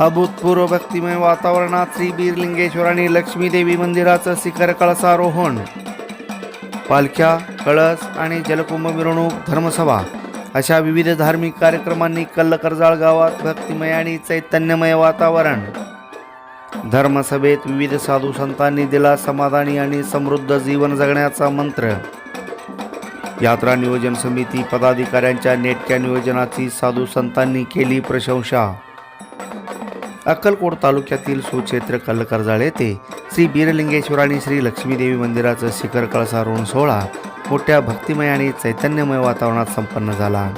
अभूतपूर्व भक्तिमय वातावरणात श्री बीरलिंगेश्वर आणि लक्ष्मीदेवी मंदिराचं शिखर कळसारोहण. पालख्या कळस आणि जलकुंभ मिरवणूक धर्मसभा अशा विविध धार्मिक कार्यक्रमांनी कल्लकरजाळ गावात भक्तिमय आणि चैतन्यमय वातावरण. धर्मसभेत विविध साधू संतांनी दिला समाधानी आणि समृद्ध जीवन जगण्याचा मंत्र. यात्रा नियोजन समिती पदाधिकाऱ्यांच्या नेटक्या नियोजनाची साधू संतांनी केली प्रशंसा. अक्कलकोट तालुक्यातील सुक्षेत्र कल्लकरजाळ येथे श्री बीरलिंगेश्वर आणि श्री लक्ष्मीदेवी मंदिराचं शिखर कळसारोहण सोहळा मोठ्या भक्तिमय आणि चैतन्यमय वातावरणात संपन्न झाला.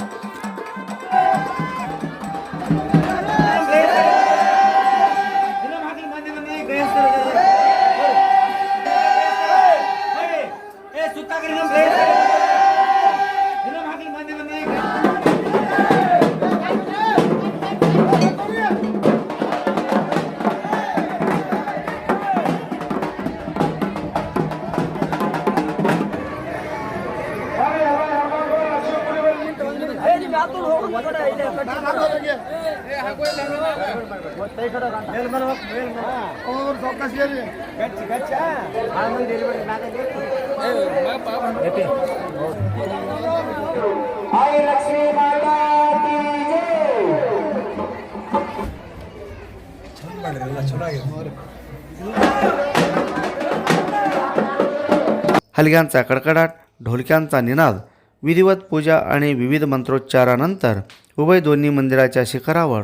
हलग्यांचा कडकडाट ढोलक्यांचा निनाद विधिवत पूजा आणि विविध मंत्रोच्चारानंतर उभय दोन्ही मंदिराच्या शिखरावर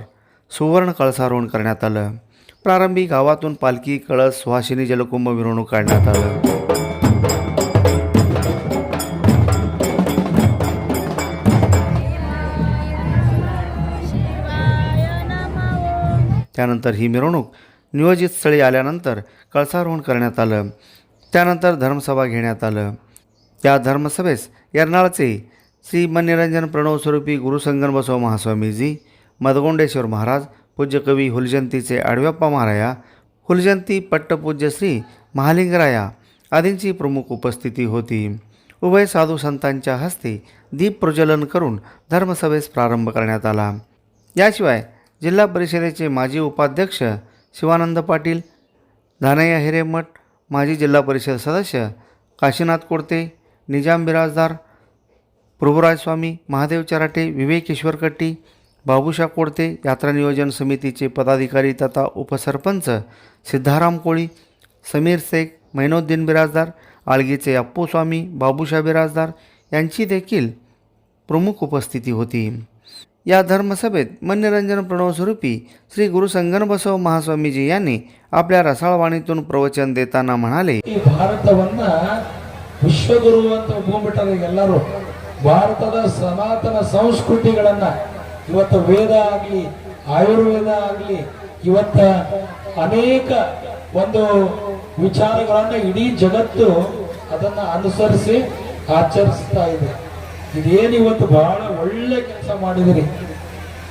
सुवर्ण कळसारोहण करण्यात आलं. प्रारंभी गावातून पालखी कळस सुहासिनी जलकुंभ मिरवणूक काढण्यात आलं. त्यानंतर ही मिरवणूक नियोजित स्थळी आल्यानंतर कळसारोहण करण्यात आलं. त्यानंतर धर्मसभा घेण्यात आलं. या धर्मसभेस यरनाळचे श्री मनिरंजन प्रणव स्वरूपी गुरुसंगन बसव महास्वामीजी मदगोंडेश्वर महाराज पूज्य कवी हुलजंतीचे आडव्याप्पा महाराया हुलजंती पट्टपूज्य श्री महालिंगराया आदींची प्रमुख उपस्थिती होती. उभय साधू संतांच्या हस्ते दीप प्रज्वलन करून धर्मसभेस प्रारंभ करण्यात आला. याशिवाय जिल्हा परिषदेचे माजी उपाध्यक्ष शिवानंद पाटील धानय्या हिरेमठ माजी जिल्हा परिषद सदस्य काशीनाथ कोडते निजाम बिराजदार प्रभुराज स्वामी महादेव चराटे विवेक ईश्वरकट्टी बाबूशा कोडते यात्रा नियोजन समितीचे पदाधिकारी तथा उपसरपंच सिद्धाराम कोळी समीर शेख मैनोद्दीन बिराजदार आळगीचे अप्पू स्वामी बाबूशा बिराजदार यांची देखील प्रमुख उपस्थिती होती या धर्मसभेत मननिरंजन प्रणव स्वरूपी श्री गुरु संगन बसव महास्वामीजी यांनी आपल्या रसाळवाणीतून प्रवचन देताना म्हणाले ಈ ಭಾರತವನ್ನ ವಿಶ್ವಗುರು ಅಂತ ಒಪ್ಕೊಂಡ್ಬಿಟ್ಟಾರೆ ಈಗ ಎಲ್ಲರೂ ಭಾರತದ ಸನಾತನ ಸಂಸ್ಕೃತಿಗಳನ್ನ ಇವತ್ತು ವೇದ ಆಗಲಿ ಆಯುರ್ವೇದ ಆಗಲಿ ಇವತ್ತ ಅನೇಕ ಒಂದು ವಿಚಾರಗಳನ್ನ ಇಡೀ ಜಗತ್ತು ಅದನ್ನ ಅನುಸರಿಸಿ ಆಚರಿಸ್ತಾ ಇದೆ. ಇದೇನು ಇವತ್ತು ಬಹಳ ಒಳ್ಳೆ ಕೆಲಸ ಮಾಡಿದಿರಿ.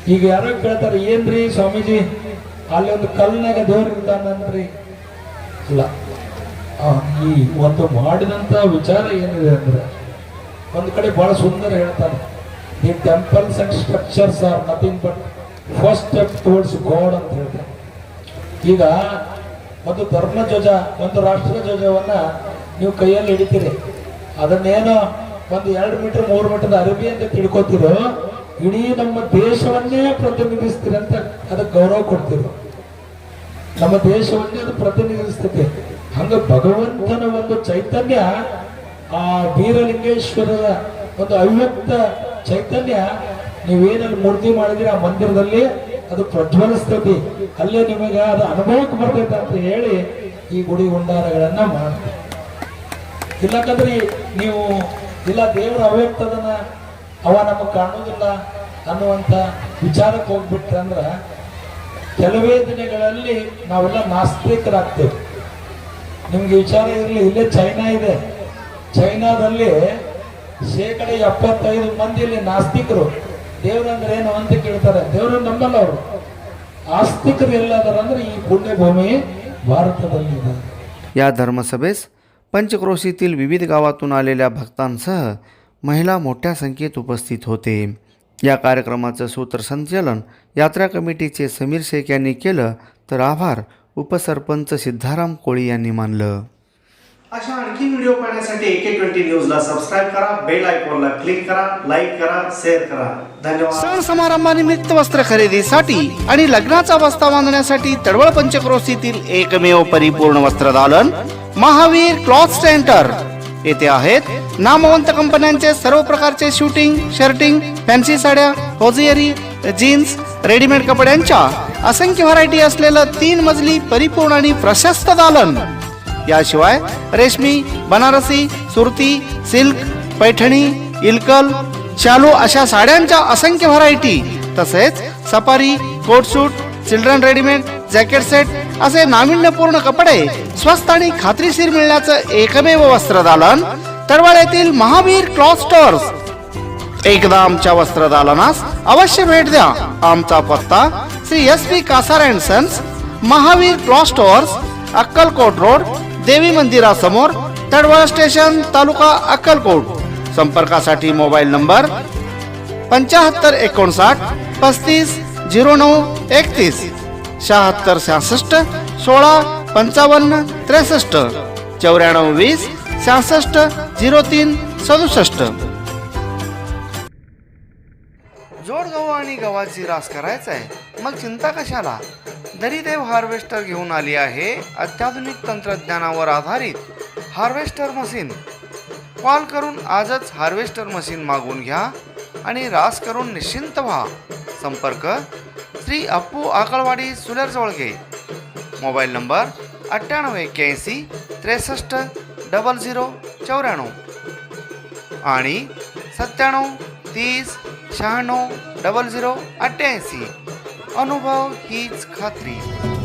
ಈಗ ಯಾರೋ ಕೇಳ್ತಾರೆ ಏನ್ರಿ ಸ್ವಾಮೀಜಿ ಅಲ್ಲಿ ಒಂದು ಕಲ್ನಾಗ ದೇವ್ರ ಇಲ್ಲ. ಆ, ಈ ಒಂದು ಮಾಡಿದಂತ ವಿಚಾರ ಏನಿದೆ ಅಂದ್ರೆ ಒಂದು ಕಡೆ ಬಹಳ ಸುಂದರ ಹೇಳ್ತಾನೆ the temples and structures are nothing but first step towards God ಅಂತ ಹೇಳ್ತಾರೆ. ಈಗ ಒಂದು ಧರ್ಮ ಧ್ವಜ, ಒಂದು ರಾಷ್ಟ್ರ ಧ್ವಜವನ್ನ ನೀವು ಕೈಯಲ್ಲಿ ಹಿಡಿತೀರಿ. ಅದನ್ನೇನೋ ಒಂದು ಎರಡು ಮೀಟರ್, ಮೂರು ಮೀಟರ್ ಅರಬಿ ಅಂತ ತಿಳ್ಕೊತಿರೋ, ಇಡೀ ನಮ್ಮ ದೇಶವನ್ನೇ ಪ್ರತಿನಿಧಿಸ್ತೀರಿ ಅಂತ ಅದಕ್ಕೆ ಗೌರವ ಕೊಡ್ತಿರೋ. ನಮ್ಮ ದೇಶವನ್ನೇ ಅದು ಪ್ರತಿನಿಧಿಸ್ತದೆ ಹಂಗ ಭಗವಂತನ ಒಂದು ಚೈತನ್ಯ ಆ ವೀರಲಿಂಗೇಶ್ವರರ ಒಂದು ಅವ್ಯಕ್ತ ಚೈತನ್ಯ ನೀವೇನಲ್ಲಿ ಮೂರ್ತಿ ಮಾಡಿದ್ರೆ ಆ ಮಂದಿರದಲ್ಲಿ ಅದು ಪ್ರಜ್ವಲಿಸ್ತೈತಿ ಅಲ್ಲೇ ನಿಮಗೆ ಅದು ಅನುಭವಕ್ಕೆ ಬರ್ತೈತೆ ಅಂತ ಹೇಳಿ ಈ ಗುಡಿ ಗುಂಡಾರಗಳನ್ನ ಮಾಡ್ತೀವಿ. ಇಲ್ಲಕಂದ್ರೆ ನೀವು, ಇಲ್ಲ ದೇವರ ಅವ್ಯಕ್ತದನ್ನ ಅವ ನಮಗೆ ಕಾಣೋದಿಲ್ಲ ಅನ್ನುವಂಥ ವಿಚಾರಕ್ಕೆ ಹೋಗ್ಬಿಟ್ರೆ ಅಂದ್ರೆ ಕೆಲವೇ ದಿನಗಳಲ್ಲಿ ನಾವೆಲ್ಲ ನಾಸ್ತಿಕರಾಗ್ತೇವೆ. ನಿಮ್ಗೆ ವಿಚಾರ ಇರಲಿ, ಇಲ್ಲೇ ಚೈನಾ ಇದೆ. ಚೈನಾದಲ್ಲಿ ಶೇಕಡ ಎಪ್ಪತ್ತೈದು ಮಂದಿ ಇಲ್ಲಿ ನಾಸ್ತಿಕರು ದೇವ್ರಂದ್ರೆ ಏನು ಅಂತ ಕೇಳ್ತಾರೆ ದೇವರು ನಂಬಲ್ಲ ಅವರು ಆಸ್ತಿಕರು ಎಲ್ಲದಾರ ಅಂದ್ರೆ ಈ ಪುಣ್ಯ ಭೂಮಿ ಭಾರತದಲ್ಲಿದೆ या धर्मसभेस पंचक्रोशीतील विविध गावातून आलेल्या भक्तांसह महिला मोठ्या संख्येत उपस्थित होते या कार्यक्रमाचं सूत्रसंचालन यात्रा कमिटीचे समीर शेख यांनी केलं तर आभार उपसरपंच सिद्धाराम कोळी यांनी मानलं अशा आणखी व्हिडिओ पाहण्यासाठी एके ट्वेंटी न्यूजला सबस्क्राईब करा बेल आयकॉनला क्लिक करा लाईक करा शेअर करा. धन्यवाद. सण समारंभानिमित्त वस्त्र खरेदीसाठी आणि लग्नाचा वस्ता बांधण्यासाठी तडवळ पंचक्रोशीतील एकमेव परिपूर्ण वस्त्रदालन महावीर क्लॉथ सेंटर. येथे आहेत नामवंत कंपन्यांचे सर्व प्रकारचे शूटिंग शर्टिंग फॅन्सी साड्या होजियरी जीन्स रेडीमेड कपड्यांच्या असंख्य व्हरायटी असलेलं तीन मजली परिपूर्ण आणि प्रशस्त दालन. याशिवाय रेशमी बनारसी सुरती सिल्क पैठणी इलकल शालू अशा साड्यांच्या असंख्य व्हरायटी तसेच safari coat suit children readymade jacket set असे नाविन्यपूर्ण कपडे स्वस्त आणि खात्रीशीर मिळण्याचं एकमेव वस्त्रदालन तडवाळ येथील महावीर क्लॉथ स्टोअर्स एकदा आमच्या वस्त्रदालनास अवश्य भेट द्या. आमचा पत्ता Shri S P Kasar and sons Mahavir cloth stores Akkalkot road देवी मंदिरासमोर तडवळ स्टेशन तालुका अक्कलकोट. संपर्कासाठी मोबाईल नंबर पंच्याहत्तर एकोणसाठ पस्तीस झिरो नऊ एकतीस शहात्तर सहासष्ट सोळा पंचावन्न त्रेसष्ट चौऱ्याण्णव वीस सहासष्ट झिरो तीन सदुसष्ट. जोड गहू आणि गव्हाची रास करायचा आहे मग चिंता कशाला? दरीदेव हार्वेस्टर घेऊन आली आहे अत्याधुनिक तंत्रज्ञानावर आधारित हार्वेस्टर मशीन. कॉल करून आजच हार्वेस्टर मशीन मागून घ्या आणि रास करून निश्चिंत व्हा. संपर्क श्री अप्पू आकळवाडी सुलेर जवळगे मोबाईल नंबर अठ्ठ्याण्णव एक्क्याऐंशी त्रेसष्ट डबल झिरो चौऱ्याण्णव आणि सत्त्याण्णव तीस शहाण्णव डबल झिरो अठ्ठ्याऐंशी. અનુભવ હીજ ખાતરી.